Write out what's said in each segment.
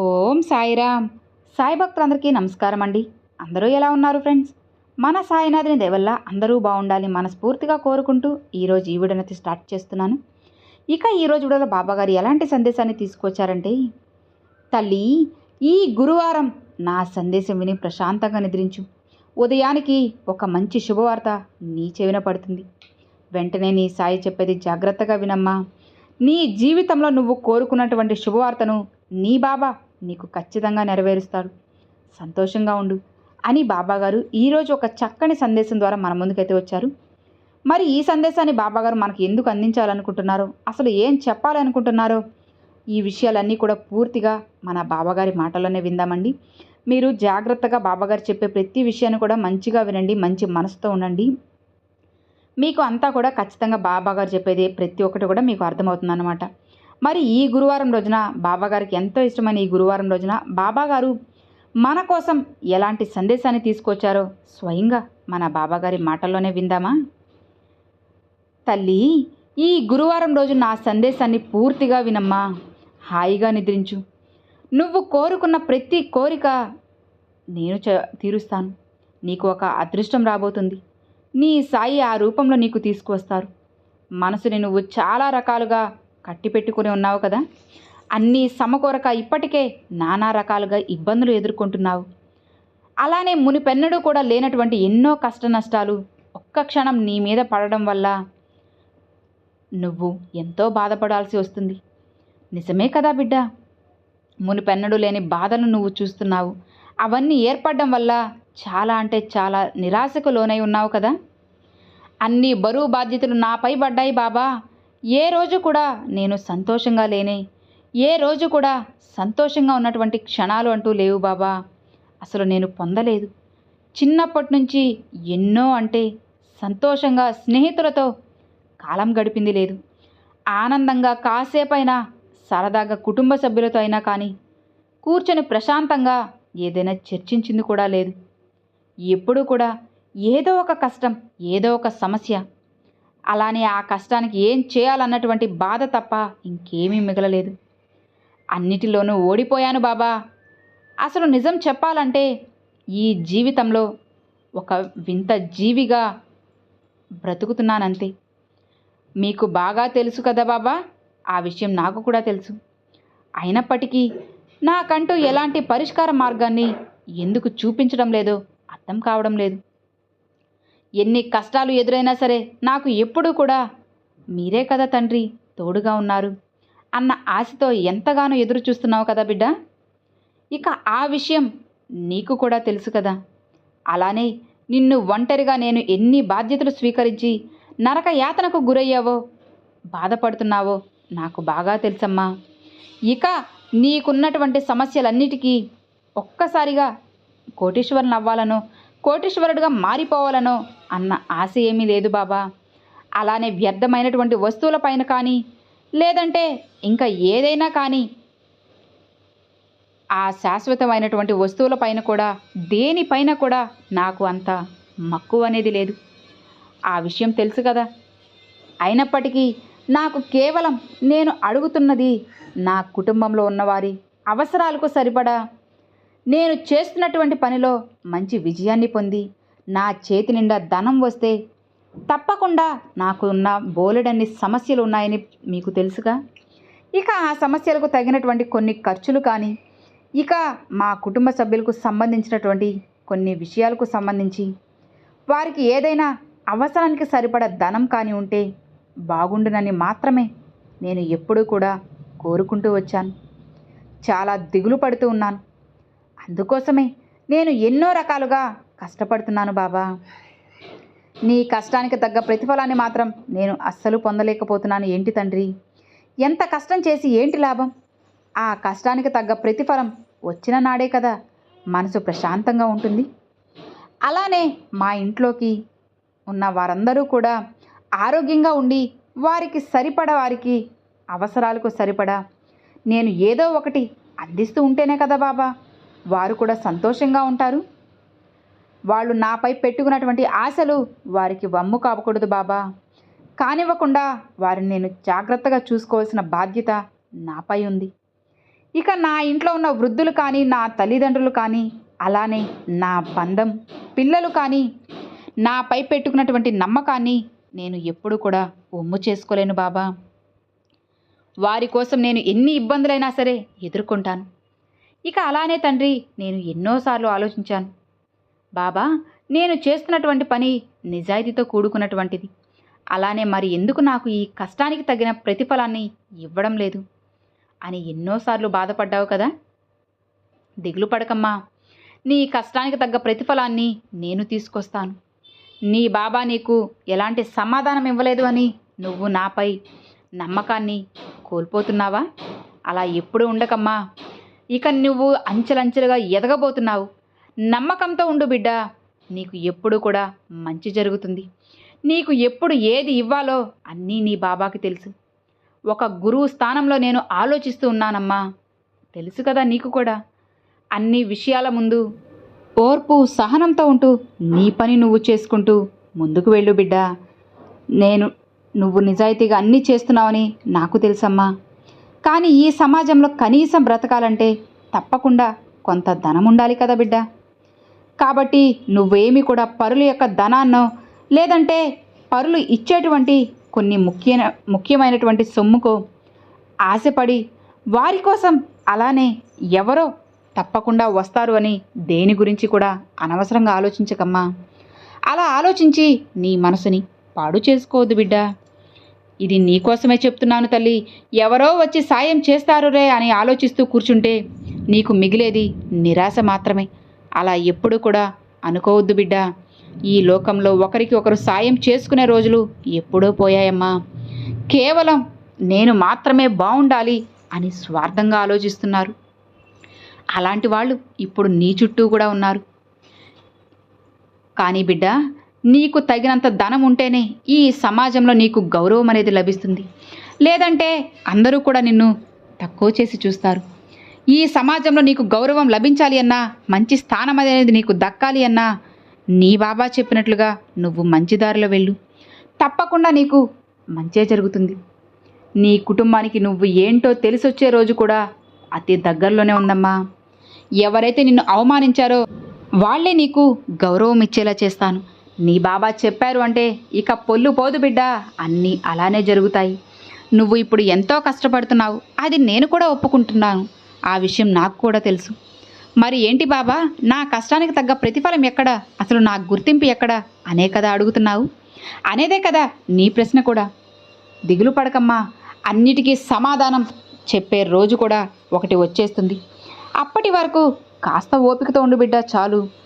ఓం సాయిరామ్. సాయి భక్తులందరికీ నమస్కారం అండి అందరూ ఎలా ఉన్నారు ఫ్రెండ్స్? మన సాయినాథుని దేవల్ల అందరూ బాగుండాలి మనస్ఫూర్తిగా కోరుకుంటూ ఈరోజు ఈ వీడియోనైతే స్టార్ట్ చేస్తున్నాను. ఇక ఈరోజు వీడియోలో బాబాగారు ఎలాంటి సందేశాన్ని తీసుకొచ్చారంటే తల్లి ఈ గురువారం నా సందేశం విని ప్రశాంతంగా నిద్రించు. ఉదయానికి ఒక మంచి శుభవార్త నీ చెవిన పడుతుంది. వెంటనే నీ సాయి చెప్పేది జాగ్రత్తగా వినమ్మా. నీ జీవితంలో నువ్వు కోరుకున్నటువంటి శుభవార్తను నీ బాబా నీకు ఖచ్చితంగా నెరవేరుస్తాడు. సంతోషంగా ఉండు అని బాబాగారు ఈరోజు ఒక చక్కని సందేశం ద్వారా మన ముందుకైతే వచ్చారు. మరి ఈ సందేశాన్ని బాబాగారు మనకు ఎందుకు అందించాలనుకుంటున్నారో అసలు ఏం చెప్పాలనుకుంటున్నారో ఈ విషయాలన్నీ కూడా పూర్తిగా మన బాబాగారి మాటల్లోనే విందామండి. మీరు జాగ్రత్తగా బాబాగారు చెప్పే ప్రతి విషయాన్ని కూడా మంచిగా వినండి మంచి మనసుతో ఉండండి. మీకు అంతా కూడా ఖచ్చితంగా బాబాగారు చెప్పేది ప్రతి ఒక్కటి కూడా మీకు అర్థమవుతుంది అనమాట మరి ఈ గురువారం రోజున బాబాగారికి ఎంతో ఇష్టమైన ఈ గురువారం రోజున బాబాగారు మన కోసం ఎలాంటి సందేశాన్ని తీసుకొచ్చారో స్వయంగా మన బాబాగారి మాటల్లోనే విందామా? తల్లి ఈ గురువారం రోజు నా సందేశాన్ని పూర్తిగా వినమ్మా. హాయిగా నిద్రించు. నువ్వు కోరుకున్న ప్రతి కోరిక నేను చ తీరుస్తాను. నీకు ఒక అదృష్టం రాబోతుంది. నీ సాయి ఆ రూపంలో నీకు తీసుకువస్తారు. మనసుని నువ్వు చాలా రకాలుగా కట్టిపెట్టుకుని ఉన్నావు కదా? అన్నీ సమకూరక ఇప్పటికే నానా రకాలుగా ఇబ్బందులు ఎదుర్కొంటున్నావు. అలానే మునిపెన్నడూ కూడా లేనటువంటి ఎన్నో కష్ట నష్టాలు ఒక్క క్షణం నీ మీద పడడం వల్ల నువ్వు ఎంతో బాధపడాల్సి వస్తుంది. నిజమే కదా బిడ్డ? మునిపెన్నడు లేని బాధలు నువ్వు చూస్తున్నావు. అవన్నీ ఏర్పడడం వల్ల చాలా అంటే చాలా నిరాశకు లోనై ఉన్నావు కదా? అన్ని బరువు బాధ్యతలు నాపై పడ్డాయి బాబా. ఏ రోజు కూడా నేను సంతోషంగా లేనే ఏ రోజు కూడా సంతోషంగా ఉన్నటువంటి క్షణాలు అంటూ లేవు బాబా. అసలు నేను పొందలేదు. చిన్నప్పటి నుంచి ఎన్నో అంటే సంతోషంగా స్నేహితులతో కాలం గడిపింది లేదు. ఆనందంగా కాసేపైనా సరదాగా కుటుంబ సభ్యులతో అయినా కానీ కూర్చొని ప్రశాంతంగా ఏదైనా చర్చించింది కూడా లేదు. ఎప్పుడూ కూడా ఏదో ఒక కష్టం ఏదో ఒక సమస్య అలానే ఆ కష్టానికి ఏం చేయాలన్నటువంటి బాధ తప్ప ఇంకేమీ మిగలలేదు. అన్నిటిలోనూ ఓడిపోయాను బాబా. అసలు నిజం చెప్పాలంటే ఈ జీవితంలో ఒక వింత జీవిగా బ్రతుకుతున్నానంతే. మీకు బాగా తెలుసు కదా బాబా? ఆ విషయం నాకు కూడా తెలుసు. అయినప్పటికీ నాకంటూ ఎలాంటి పరిష్కార మార్గాన్ని ఎందుకు చూపించడం లేదో అర్థం కావడం లేదు. ఎన్ని కష్టాలు ఎదురైనా సరే నాకు ఎప్పుడూ కూడా మీరే కదా తండ్రి తోడుగా ఉన్నారు. అన్న ఆశతో ఎంతగానో ఎదురు చూస్తున్నావు కదా బిడ్డ? ఇక ఆ విషయం నీకు కూడా తెలుసు కదా. అలానే నిన్ను ఒంటరిగా నేను ఎన్ని బాధ్యతలు స్వీకరించి నరక యాతనకు గురయ్యావో బాధపడుతున్నావో నాకు బాగా తెలుసమ్మా. ఇక నీకున్నటువంటి సమస్యలన్నిటికీ ఒక్కసారిగా కోటీశ్వరుని అవ్వాలనో కోటీశ్వరుడుగా మారిపోవాలనో అన్న ఆశ ఏమీ లేదు బాబా. అలానే వ్యర్థమైనటువంటి వస్తువులపైన కానీ లేదంటే ఇంకా ఏదైనా కానీ ఆ శాశ్వతమైనటువంటి వస్తువులపైన కూడా దేనిపైన కూడా నాకు అంత మక్కువ అనేది లేదు. ఆ విషయం తెలుసు కదా. అయినప్పటికీ నాకు కేవలం నేను అడుగుతున్నది నా కుటుంబంలో ఉన్నవారి అవసరాలకు సరిపడా నేను చేస్తున్నటువంటి పనిలో మంచి విజయాన్ని పొంది నా చేతి నిండా ధనం వస్తే తప్పకుండా నాకు ఉన్న బోలెడన్ని సమస్యలు ఉన్నాయని మీకు తెలుసుగా? ఇక ఆ సమస్యలకు తగినటువంటి కొన్ని ఖర్చులు కానీ ఇక మా కుటుంబ సభ్యులకు సంబంధించినటువంటి కొన్ని విషయాలకు సంబంధించి వారికి ఏదైనా అవసరానికి సరిపడ ధనం కానీ ఉంటే బాగుండునని మాత్రమే నేను ఎప్పుడూ కూడా కోరుకుంటూ వచ్చాను. చాలా దిగులు పడుతూ ఉన్నాను. అందుకోసమే నేను ఎన్నో రకాలుగా కష్టపడుతున్నాను బాబా. నీ కష్టానికి తగ్గ ప్రతిఫలాన్ని మాత్రం నేను అస్సలు పొందలేకపోతున్నాను. ఏంటి తండ్రి? ఎంత కష్టం చేసి ఏంటి లాభం? ఆ కష్టానికి తగ్గ ప్రతిఫలం వచ్చిన నాడే కదా మనసు ప్రశాంతంగా ఉంటుంది. అలానే మా ఇంట్లోకి ఉన్న వారందరూ కూడా ఆరోగ్యంగా ఉండి వారికి సరిపడ వారికి అవసరాలకు సరిపడా నేను ఏదో ఒకటి అందిస్తూ ఉంటేనే కదా బాబా. వారు కూడా సంతోషంగా ఉంటారు. వాళ్ళు నాపై పెట్టుకున్నటువంటి ఆశలు వారికి వమ్ము కావకూడదు బాబా. కానివ్వకుండా వారిని నేను జాగ్రత్తగా చూసుకోవాల్సిన బాధ్యత నాపై ఉంది. ఇక నా ఇంట్లో ఉన్న వృద్ధులు కానీ నా తల్లిదండ్రులు కానీ అలానే నా బంధం పిల్లలు కానీ నాపై పెట్టుకున్నటువంటి నమ్మకాన్ని నేను ఎప్పుడు కూడా ఒమ్ము చేసుకోలేను బాబా. వారి కోసం నేను ఎన్ని ఇబ్బందులైనా సరే ఎదుర్కొంటాను. ఇక అలానే తండ్రి నేను ఎన్నోసార్లు ఆలోచించాను. బాబా నేను చేస్తున్నటువంటి పని నిజాయితీతో కూడుకున్నటువంటిది. అలానే మరి ఎందుకు నాకు ఈ కష్టానికి తగిన ప్రతిఫలాన్ని ఇవ్వడం లేదు? అని ఎన్నోసార్లు బాధపడ్డావు కదా? దిగులు పడకమ్మా. నీ కష్టానికి తగ్గ ప్రతిఫలాన్ని నేను తీసుకొస్తాను. నీ బాబా నీకు ఎలాంటి సమాధానం ఇవ్వలేదు అని నువ్వు నాపై నమ్మకాన్ని కోల్పోతున్నావా? అలా ఎప్పుడు ఉండకమ్మా. ఇక నువ్వు అంచెలంచెలుగా ఎదగబోతున్నావు. నమ్మకంతో ఉండు బిడ్డ. నీకు ఎప్పుడు కూడా మంచి జరుగుతుంది. నీకు ఎప్పుడు ఏది ఇవ్వాలో అన్నీ నీ బాబాకి తెలుసు. ఒక గురువు స్థానంలో నేను ఆలోచిస్తూ ఉన్నానమ్మా. తెలుసు కదా నీకు కూడా. అన్ని విషయాల ముందు ఓర్పు సహనంతో ఉంటూ నీ పని నువ్వు చేసుకుంటూ ముందుకు వెళ్ళు బిడ్డ. నేను నువ్వు నిజాయితీగా అన్నీ చేస్తున్నావని నాకు తెలుసమ్మా. కానీ ఈ సమాజంలో కనీసం బ్రతకాలంటే తప్పకుండా కొంత ధనం ఉండాలి కదా బిడ్డ. కాబట్టి నువ్వేమి కూడా పరుల యొక్క ధనాన్నో లేదంటే పరులు ఇచ్చేటువంటి కొన్ని ముఖ్య ముఖ్యమైనటువంటి సొమ్ముకు ఆశపడి వారి కోసం అలానే ఎవరో తప్పకుండా వస్తారు అని దేని గురించి కూడా అనవసరంగా ఆలోచించకమ్మా. అలా ఆలోచించి నీ మనసుని పాడు చేసుకోవద్దు బిడ్డా. ఇది నీకోసమే చెప్తున్నాను తల్లి. ఎవరో వచ్చి సాయం చేస్తారురే అని ఆలోచిస్తూ కూర్చుంటే నీకు మిగిలేది నిరాశ మాత్రమే. అలా ఎప్పుడు కూడా అనుకోవద్దు బిడ్డ. ఈ లోకంలో ఒకరికి ఒకరు సాయం చేసుకునే రోజులు ఎప్పుడో పోయాయమ్మా. కేవలం నేను మాత్రమే బాగుండాలి అని స్వార్థంగా ఆలోచిస్తున్నారు. అలాంటి వాళ్ళు ఇప్పుడు నీ చుట్టూ కూడా ఉన్నారు. కానీ బిడ్డ నీకు తగినంత ధనం ఉంటేనే ఈ సమాజంలో నీకు గౌరవం అనేది లభిస్తుంది. లేదంటే అందరూ కూడా నిన్ను తక్కువ చేసి చూస్తారు. ఈ సమాజంలో నీకు గౌరవం లభించాలి అన్నా మంచి స్థానం అనేది నీకు దక్కాలి అన్నా నీ బాబా చెప్పినట్లుగా నువ్వు మంచి దారిలో వెళ్ళు. తప్పకుండా నీకు మంచే జరుగుతుంది. నీ కుటుంబానికి నువ్వు ఏంటో తెలిసొచ్చే రోజు కూడా అతి దగ్గరలోనే ఉందమ్మా. ఎవరైతే నిన్ను అవమానించారో వాళ్ళే నీకు గౌరవం ఇచ్చేలా చేస్తాను. నీ బాబా చెప్పారు అంటే ఇక పొల్లు పోదు బిడ్డ. అన్నీ అలానే జరుగుతాయి. నువ్వు ఇప్పుడు ఎంతో కష్టపడుతున్నావు. అది నేను కూడా ఒప్పుకుంటున్నాను. ఆ విషయం నాకు కూడా తెలుసు. మరి ఏంటి బాబా? నా కష్టానికి తగ్గ ప్రతిఫలం ఎక్కడ? అసలు నా గుర్తింపు ఎక్కడ? అనే కదా అడుగుతున్నావు. అనేదే కదా నీ ప్రశ్న కూడా. దిగులు పడకమ్మా. అన్నిటికీ సమాధానం చెప్పే రోజు కూడా ఒకటి వచ్చేస్తుంది. అప్పటి వరకు కాస్త ఓపికతో ఉండు బిడ్డ చాలు.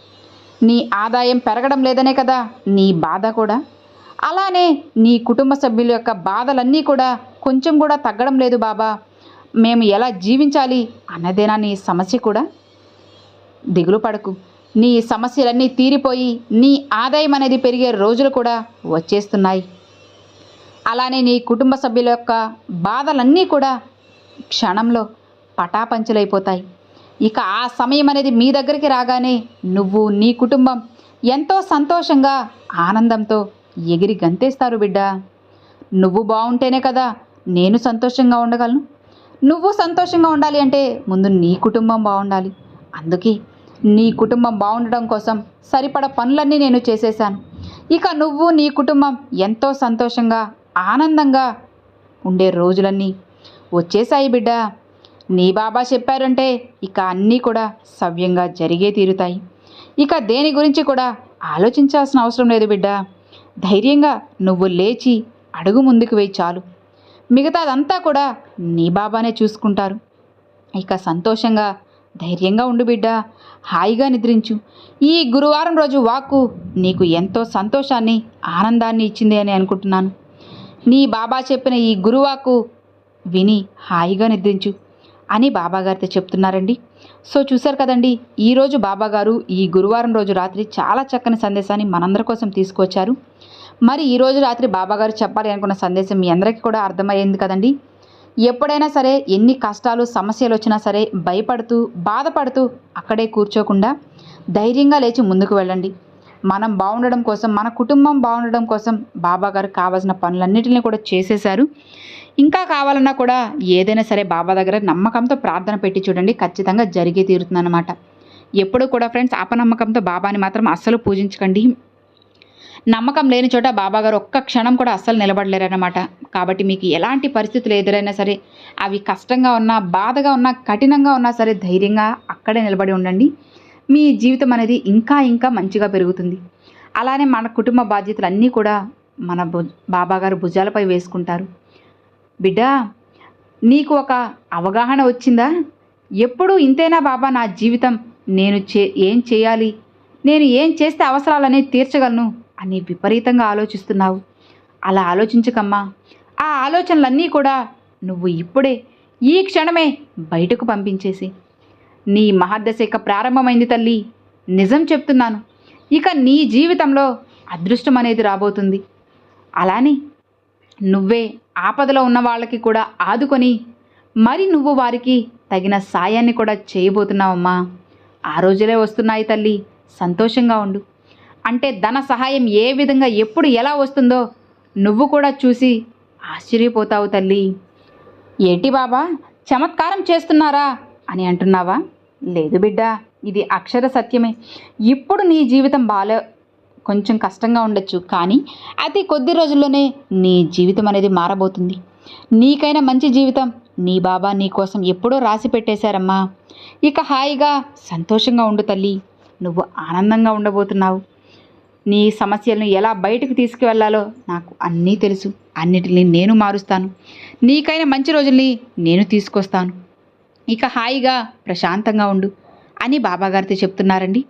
నీ ఆదాయం పెరగడం లేదనే కదా నీ బాధ కూడా. అలానే నీ కుటుంబ సభ్యుల యొక్క బాధలన్నీ కూడా కొంచెం కూడా తగ్గడం లేదు బాబా. మేము ఎలా జీవించాలి అన్నదేనా నీ సమస్య కూడా? దిగులు పడకు. నీ సమస్యలన్నీ తీరిపోయి నీ ఆదాయం అనేది పెరిగే రోజులు కూడా వచ్చేస్తున్నాయి. అలానే నీ కుటుంబ సభ్యుల యొక్క బాధలన్నీ కూడా క్షణంలో పటాపంచలైపోతాయి. ఇక ఆ సమయం అనేది మీ దగ్గరికి రాగానే నువ్వు నీ కుటుంబం ఎంతో సంతోషంగా ఆనందంతో ఎగిరి గంతేస్తారు బిడ్డ. నువ్వు బాగుంటేనే కదా నేను సంతోషంగా ఉండగలను. నువ్వు సంతోషంగా ఉండాలి అంటే ముందు నీ కుటుంబం బాగుండాలి అందుకే నీ కుటుంబం బాగుండడం కోసం సరిపడ పనులన్నీ నేను చేసేశాను. ఇక నువ్వు నీ కుటుంబం ఎంతో సంతోషంగా ఆనందంగా ఉండే రోజులన్నీ వచ్చేసాయి బిడ్డ. నీ బాబా చెప్పారంటే ఇక అన్నీ కూడా సవ్యంగా జరిగే తీరుతాయి. ఇక దేని గురించి కూడా ఆలోచించాల్సిన అవసరం లేదు బిడ్డ. ధైర్యంగా నువ్వు లేచి అడుగు ముందుకు వేయి చాలు. మిగతాదంతా కూడా నీ బాబానే చూసుకుంటారు. ఇక సంతోషంగా ధైర్యంగా ఉండు బిడ్డ. హాయిగా నిద్రించు. ఈ గురువారం రోజు వాక్కు నీకు ఎంతో సంతోషాన్ని ఆనందాన్ని ఇచ్చింది అని అనుకుంటున్నాను. నీ బాబా చెప్పిన ఈ గురువాకు విని హాయిగా నిద్రించు. అని బాబాగారితో చెప్తున్నారండి. సో చూశారు కదండి ఈరోజు బాబాగారు ఈ గురువారం రోజు రాత్రి చాలా చక్కని సందేశాన్ని మనందరి కోసం తీసుకొచ్చారు. మరి ఈరోజు రాత్రి బాబాగారు చెప్పాలి అనుకున్న సందేశం మీ అందరికీ కూడా అర్థమయ్యింది కదండి. ఎప్పుడైనా సరే ఎన్ని కష్టాలు సమస్యలు వచ్చినా సరే భయపడుతూ బాధపడుతూ అక్కడే కూర్చోకుండా ధైర్యంగా లేచి ముందుకు వెళ్ళండి. మనం బాగుండడం కోసం మన కుటుంబం బాగుండడం కోసం బాబా గారు కావాల్సిన పనులన్నిటిని కూడా చేసేశారు. ఇంకా కావాలన్నా కూడా ఏదైనా సరే బాబా దగ్గర నమ్మకంతో ప్రార్థన పెట్టి చూడండి ఖచ్చితంగా జరిగే తీరుతుందన్నమాట. ఎప్పుడూ కూడా ఫ్రెండ్స్ అపనమ్మకంతో బాబాని మాత్రం అస్సలు పూజించకండి. నమ్మకం లేని చోట బాబా గారు ఒక్క క్షణం కూడా అస్సలు నిలబడలేరన్నమాట. కాబట్టి మీకు ఎలాంటి పరిస్థితులు ఎదురైనా సరే అవి కష్టంగా ఉన్నా బాధగా ఉన్నా కఠినంగా ఉన్నా సరే ధైర్యంగా అక్కడే నిలబడి ఉండండి. మీ జీవితం అనేది ఇంకా ఇంకా మంచిగా పెరుగుతుంది. అలానే మన కుటుంబ బాధ్యతలు అన్నీ కూడా మన భు భుజాలపై వేసుకుంటారు. బిడ్డ నీకు ఒక అవగాహన వచ్చిందా? ఎప్పుడు ఇంతేనా బాబా నా జీవితం? నేను చే ఏం చేయాలి? నేను ఏం చేస్తే అవసరాలనే తీర్చగలను అని విపరీతంగా ఆలోచిస్తున్నావు. అలా ఆలోచించకమ్మా. ఆ ఆలోచనలన్నీ కూడా నువ్వు ఇప్పుడే ఈ క్షణమే బయటకు పంపించేసి నీ మహర్దశ ప్రారంభమైంది తల్లి. నిజం చెప్తున్నాను. ఇక నీ జీవితంలో అదృష్టం అనేది రాబోతుంది. అలానే నువ్వే ఆపదలో ఉన్న వాళ్ళకి కూడా ఆదుకొని మరి నువ్వు వారికి తగిన సాయాన్ని కూడా చేయబోతున్నావమ్మా. ఆ రోజులే వస్తున్నాయి తల్లి. సంతోషంగా ఉండు. అంటే ధన సహాయం ఏ విధంగా ఎప్పుడు ఎలా వస్తుందో నువ్వు కూడా చూసి ఆశ్చర్యపోతావు తల్లి. ఏటి బాబా? చమత్కారం చేస్తున్నారా? అని అంటున్నావా? లేదు బిడ్డ ఇది అక్షర సత్యమే. ఇప్పుడు నీ జీవితం బాలే కొంచెం కష్టంగా ఉండొచ్చు కానీ అతి కొద్ది రోజుల్లోనే నీ జీవితం అనేది మారబోతుంది. నీకైనా మంచి జీవితం నీ బాబా నీ కోసం ఎప్పుడో రాసి పెట్టేశారమ్మా. ఇక హాయిగా సంతోషంగా ఉండు తల్లి నువ్వు ఆనందంగా ఉండబోతున్నావు. నీ సమస్యలను ఎలా బయటకు తీసుకువెళ్ళాలో నాకు అన్నీ తెలుసు అన్నిటిని నేను మారుస్తాను. నీకైనా మంచి రోజుల్ని నేను తీసుకొస్తాను. ఇక హాయిగా ప్రశాంతంగా ఉండు అని బాబాగారితో చెప్తున్నారండి.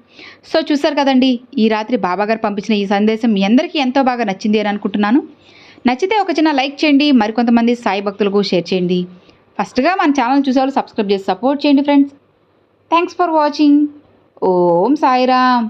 సో చూసారు కదండి ఈ రాత్రి బాబాగారు పంపించిన ఈ సందేశం మీ అందరికీ ఎంతో బాగా నచ్చింది అని అనుకుంటున్నాను. నచ్చితే ఒక చిన్న లైక్ చేయండి మరికొంతమంది సాయి భక్తులకు షేర్ చేయండి. ఫస్ట్గా మన ఛానల్ చూసేవాళ్ళు సబ్స్క్రైబ్ చేసి సపోర్ట్ చేయండి friends. Thanks for watching. Om Sairam.